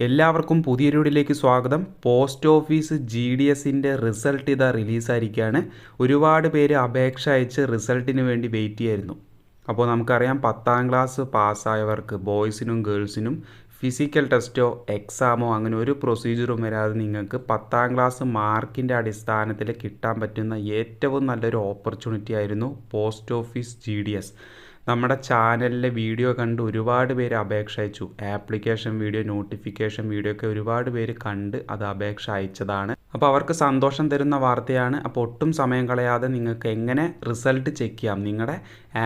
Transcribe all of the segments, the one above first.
എല്ലാവർക്കും പുതിയൊരു വീഡിയോയിലേക്ക് സ്വാഗതം. പോസ്റ്റ് ഓഫീസ് ജി ഡി എസിന്റെ റിസൾട്ട് ഇതാ റിലീസായിരിക്കുകയാണ് ഒരുപാട് പേര് അപേക്ഷ അയച്ച് റിസൾട്ടിന് വേണ്ടി വെയിറ്റ് ചെയ്യായിരുന്നു. അപ്പോൾ നമുക്കറിയാം പത്താം ക്ലാസ് പാസ്സായവർക്ക് ബോയ്സിനും ഗേൾസിനും ഫിസിക്കൽ ടെസ്റ്റോ എക്സാമോ അങ്ങനെ ഒരു പ്രൊസീജിയറും വരാതെ നിങ്ങൾക്ക് പത്താം ക്ലാസ് മാർക്കിന്റെ അടിസ്ഥാനത്തിൽ കിട്ടാൻ പറ്റുന്ന ഏറ്റവും നല്ലൊരു ഓപ്പർച്യൂണിറ്റി ആയിരുന്നു post office G D S നമ്മുടെ ചാനലിലെ വീഡിയോ കണ്ട് ഒരുപാട് പേര് അപേക്ഷ അയച്ചു. ആപ്ലിക്കേഷൻ വീഡിയോ നോട്ടിഫിക്കേഷൻ വീഡിയോ ഒക്കെ ഒരുപാട് പേര് കണ്ട് അത് അപേക്ഷ അയച്ചതാണ്. അപ്പോൾ അവർക്ക് സന്തോഷം തരുന്ന വാർത്തയാണ്. അപ്പോൾ ഒട്ടും സമയം കളയാതെ നിങ്ങൾക്ക് എങ്ങനെ റിസൾട്ട് ചെക്ക് ചെയ്യാം? നിങ്ങളുടെ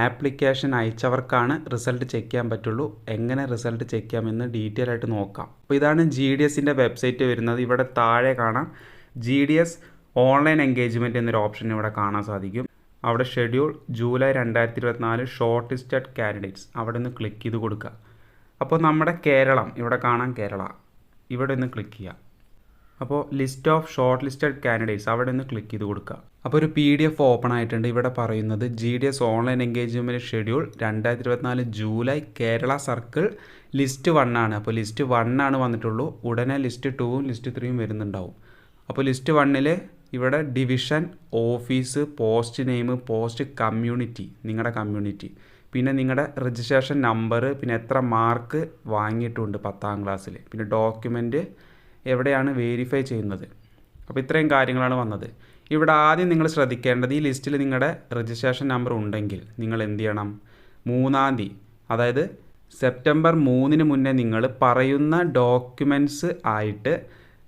ആപ്ലിക്കേഷൻ അയച്ചവർക്കാണ് റിസൾട്ട് ചെക്ക് ചെയ്യാൻ പറ്റുള്ളൂ. എങ്ങനെ റിസൾട്ട് ചെക്ക് ചെയ്യാമെന്ന് ഡീറ്റെയിൽ ആയിട്ട് നോക്കാം. അപ്പോൾ ഇതാണ് ജി ഡി എസിന്റെ വെബ്സൈറ്റ് വരുന്നത്. ഇവിടെ താഴെ കാണാം. G D S online engagement എന്നൊരു ഓപ്ഷൻ ഇവിടെ കാണാൻ സാധിക്കും. അവിടെ ഷെഡ്യൂൾ ജൂലൈ രണ്ടായിരത്തി ഇരുപത്തിനാല് ഷോർട്ട് ലിസ്റ്റഡ് കാൻഡിഡേറ്റ്സ് അവിടെ നിന്ന് ക്ലിക്ക് ചെയ്ത് കൊടുക്കുക. അപ്പോൾ നമ്മുടെ കേരളം ഇവിടെ കാണാം കേരള. ഇവിടെ നിന്ന് ക്ലിക്ക് ചെയ്യുക. അപ്പോൾ list of short listed candidates അവിടെ നിന്ന് ക്ലിക്ക് ചെയ്ത് കൊടുക്കുക. അപ്പോൾ ഒരു പി ഡി എഫ് ഓപ്പൺ ആയിട്ടുണ്ട്. ഇവിടെ പറയുന്നത് G D S online engagement schedule രണ്ടായിരത്തി ഇരുപത്തിനാല് July Kerala circle list one ആണ്. അപ്പോൾ ലിസ്റ്റ് വൺ ആണ് വന്നിട്ടുള്ളൂ. ഉടനെ ലിസ്റ്റ് ടൂവും ലിസ്റ്റ് ത്രീയും വരുന്നുണ്ടാവും. അപ്പോൾ ലിസ്റ്റ് വണ്ണിൽ ഇവിടെ division office post name post community നിങ്ങളുടെ കമ്മ്യൂണിറ്റി പിന്നെ നിങ്ങളുടെ രജിസ്ട്രേഷൻ നമ്പർ പിന്നെ എത്ര മാർക്ക് വാങ്ങിയിട്ടുണ്ട് പത്താം ക്ലാസ്സിൽ പിന്നെ ഡോക്യുമെന്റ് എവിടെയാണ് വേരിഫൈ ചെയ്യുന്നത്. അപ്പോൾ ഇത്രയും കാര്യങ്ങളാണ് വന്നത്. ഇവിടെ ആദ്യം നിങ്ങൾ ശ്രദ്ധിക്കേണ്ടത് ഈ ലിസ്റ്റിൽ നിങ്ങളുടെ രജിസ്ട്രേഷൻ നമ്പർ ഉണ്ടെങ്കിൽ നിങ്ങൾ എന്ത് ചെയ്യണം? മൂന്നാം തീയതി അതായത് സെപ്റ്റംബർ മൂന്നിന് മുന്നേ നിങ്ങൾ പറയുന്ന ഡോക്യുമെന്റ്സ് ആയിട്ട്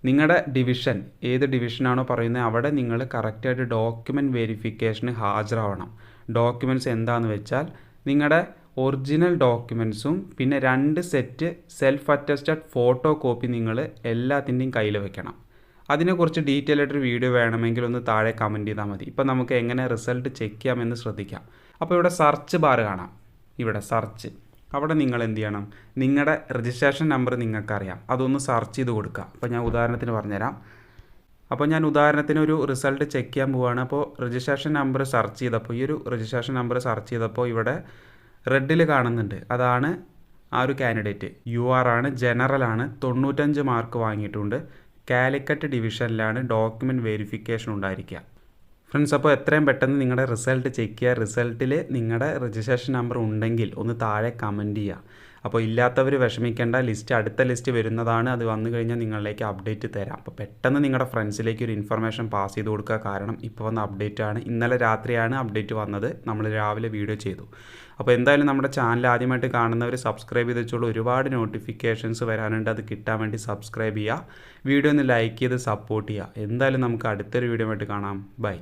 നിങ്ങളുടെ ഡിവിഷൻ ഏത് ഡിവിഷനാണോ പറയുന്നത് അവിടെ നിങ്ങൾ കറക്റ്റായിട്ട് ഡോക്യുമെന്റ് വെരിഫിക്കേഷന് ഹാജരാവണം. ഡോക്യുമെന്റ്സ് എന്താണെന്ന് വെച്ചാൽ നിങ്ങളുടെ ഒറിജിനൽ ഡോക്യുമെൻസും പിന്നെ രണ്ട് set self attested photo copy നിങ്ങൾ എല്ലാത്തിന്റെയും കയ്യിൽ വെക്കണം. അതിനെക്കുറിച്ച് ഡീറ്റെയിൽ ആയിട്ടൊരു വീഡിയോ വേണമെങ്കിൽ ഒന്ന് താഴെ കമന്റ് ചെയ്താൽ മതി. ഇപ്പോൾ നമുക്ക് എങ്ങനെ റിസൾട്ട് ചെക്ക് ചെയ്യാമെന്ന് ശ്രദ്ധിക്കാം. അപ്പോൾ ഇവിടെ സെർച്ച് ബാർ കാണാം. ഇവിടെ സെർച്ച് അവിടെ നിങ്ങൾ എന്ത് ചെയ്യണം? നിങ്ങളുടെ രജിസ്ട്രേഷൻ നമ്പർ നിങ്ങൾക്കറിയാം. അതൊന്ന് സെർച്ച് ചെയ്ത് കൊടുക്കുക. അപ്പോൾ ഞാൻ ഉദാഹരണത്തിന് പറഞ്ഞുതരാം. അപ്പോൾ ഞാൻ ഉദാഹരണത്തിന് ഒരു റിസൾട്ട് ചെക്ക് ചെയ്യാൻ പോവുകയാണ് അപ്പോൾ രജിസ്ട്രേഷൻ നമ്പർ സെർച്ച് ചെയ്തപ്പോൾ ഈ ഒരു രജിസ്ട്രേഷൻ നമ്പർ സെർച്ച് ചെയ്തപ്പോൾ ഇവിടെ റെഡിൽ കാണുന്നുണ്ട്. അതാണ് ആ ഒരു കാൻഡിഡേറ്റ് യു ആർ ആണ് ജനറൽ ആണ് തൊണ്ണൂറ്റഞ്ച് മാർക്ക് വാങ്ങിയിട്ടുണ്ട്. കാലിക്കറ്റ് ഡിവിഷനിലാണ് ഡോക്യുമെന്റ് വെരിഫിക്കേഷൻ ഉണ്ടായിരിക്കുക. ഫ്രണ്ട്സ് അപ്പോൾ എത്രയും പെട്ടെന്ന് നിങ്ങളുടെ റിസൾട്ട് ചെക്ക് ചെയ്യുക. റിസൾട്ടിൽ നിങ്ങളുടെ രജിസ്ട്രേഷൻ നമ്പർ ഉണ്ടെങ്കിൽ ഒന്ന് താഴെ കമന്റ് ചെയ്യുക. അപ്പോൾ ഇല്ലാത്തവർ വിഷമിക്കേണ്ട ലിസ്റ്റ് അടുത്ത ലിസ്റ്റ് വരുന്നതാണ് അത് വന്നു കഴിഞ്ഞാൽ നിങ്ങളിലേക്ക് അപ്ഡേറ്റ് തരാം. അപ്പോൾ പെട്ടെന്ന് നിങ്ങളുടെ ഫ്രണ്ട്സിലേക്ക് ഒരു ഇൻഫർമേഷൻ പാസ് ചെയ്ത് കൊടുക്കുക. കാരണം ഇപ്പോൾ വന്ന അപ്ഡേറ്റ് ആണ്. ഇന്നലെ രാത്രിയാണ് അപ്ഡേറ്റ് വന്നത്. നമ്മൾ രാവിലെ വീഡിയോ ചെയ്തു. അപ്പോൾ എന്തായാലും നമ്മുടെ ചാനൽ ആദ്യമായിട്ട് കാണുന്നവർ സബ്സ്ക്രൈബ് ചെയ്ത് വെച്ചോളൂ. ഒരുപാട് നോട്ടിഫിക്കേഷൻസ് വരാനുണ്ട്. അത് കിട്ടാൻ വേണ്ടി സബ്സ്ക്രൈബ് ചെയ്യുക. വീഡിയോ ഒന്ന് ലൈക്ക് ചെയ്ത് സപ്പോർട്ട് ചെയ്യുക. എന്തായാലും നമുക്ക് അടുത്തൊരു വീഡിയോ ആയിട്ട് കാണാം. ബൈ.